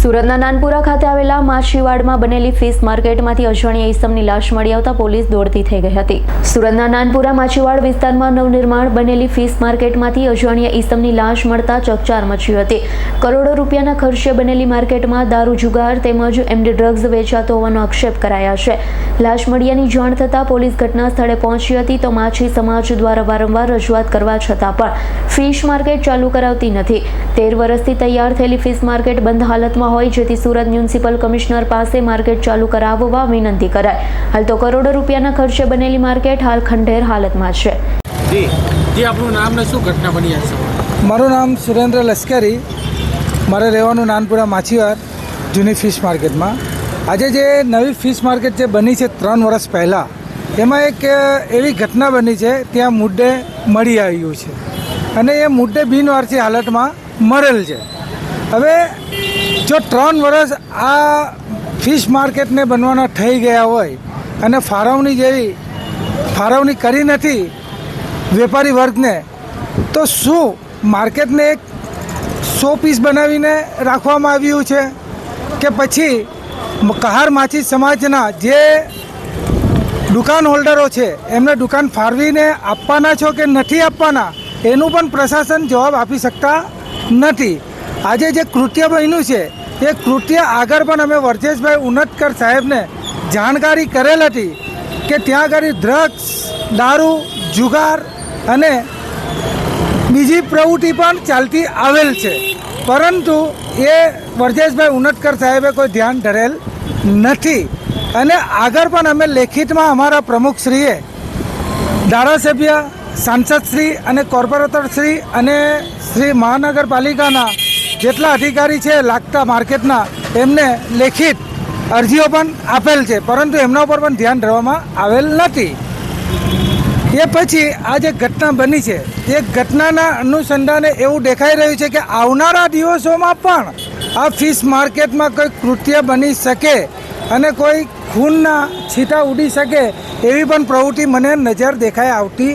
સુરતના નાનપુરા ખાતે આવેલા માછીવાડમાં બનેલી ફિશ માર્કેટમાંથી અજાણ્યા ઈસમની લાશ મળી આવતા પોલીસ દોડતી થઈ ગઈ હતી. સુરતના નાનપુરા માછીવાડ વિસ્તારમાં નવનિર્માણ બનેલી ફિશ માર્કેટમાંથી અજાણ્યા ઈસમની લાશ મળતા ચકચાર મચી હતી. કરોડો રૂપિયાના ખર્ચે બનેલી માર્કેટમાં દારૂ જુગાર તેમજ એમડી ડ્રગ્સ વેચાતો હોવાનો આક્ષેપ કરાયા છે. લાશ મળ્યાની જાણ થતાં પોલીસ ઘટના સ્થળે પહોંચી હતી તો માછી સમાજ દ્વારા વારંવાર રજૂઆત કરવા છતાં પણ ફિશ માર્કેટ ચાલુ કરાવતી નથી. તેર વર્ષથી તૈયાર થયેલી ફિશ માર્કેટ બંધ હાલતમાં હોય જેથી સુરત મ્યુનિસિપલ કમિશનર પાસે માર્કેટ ચાલુ કરાવવા વિનંતી કરાય હાલ તો કરોડો રૂપિયાના ખર્ચે બનેલી માર્કેટ હાલ ખંડેર હાલતમાં છે. જી જી આપણું નામ ને શું ઘટના બની હશે મારું નામ સુરેન્દ્ર લશ્કરી. મારે રહેવાનું નાનપુરા માછીવાર જૂની ફિશ માર્કેટમાં. આજે જે નવી ફિશ માર્કેટ જે બની છે ત્રણ વર્ષ પહેલાં એમાં એક એવી ઘટના બની છે ત્યાં મુદ્દે મળી આવ્યું છે. અને એ મુદ્દે બિનવારસી હાલતમાં મરેલ છે. હવે જો ત્રણ વર્ષ આ ફિશ માર્કેટને બનવાના થઈ ગયા હોય અને ફાળવણી જેવી ફાળવણી કરી નથી વેપારી વર્ગને, તો શું માર્કેટને એક સો પીસ બનાવીને રાખવામાં આવ્યું છે કે પછી કહાર માછી સમાજના જે દુકાન હોલ્ડરો છે, એમને દુકાન ફાળવીને આપવાના છો કે નથી આપવાના? એનું પણ પ્રશાસન જવાબ આપી શકતા નથી. આજે જે કૃત્ય બન્યું છે, એ કૃત્ય આગળ પણ અમે વર્જેશભાઈ ઉનટકર સાહેબને જાણકારી કરેલ હતી કે ત્યાં આગળ ડ્રગ્સ દારૂ, જુગાર અને બીજી પ્રવૃત્તિ પણ ચાલતી આવેલ છે. પરંતુ એ વર્જેશભાઈ ઉનટકર સાહેબે કોઈ ધ્યાન ધરેલ નથી. અને આગળ પણ અમે લેખિતમાં અમારા પ્રમુખશ્રીએ ધારાસભ્ય સાંસદશ્રી અને કોર્પોરેટરશ્રી અને શ્રી મહાનગરપાલિકાના જેટલા અધિકારી છે લાગતા માર્કેટના એમને લેખિત અરજીઓ પણ આપેલ છે, પરંતુ એમના ઉપર પણ ધ્યાન રહેવામાં આવેલ નથી. એ પછી આ જે ઘટના બની છે, એ ઘટનાના અનુસંધાને એવું દેખાઈ રહ્યું છે કે આવનારા દિવસોમાં પણ આ ફિશ માર્કેટમાં કોઈ કૃત્ય બની શકે અને કોઈ ખૂનના છીટા ઉડી શકે એવી પણ પ્રવૃત્તિ મને નજર દેખાઈ આવતી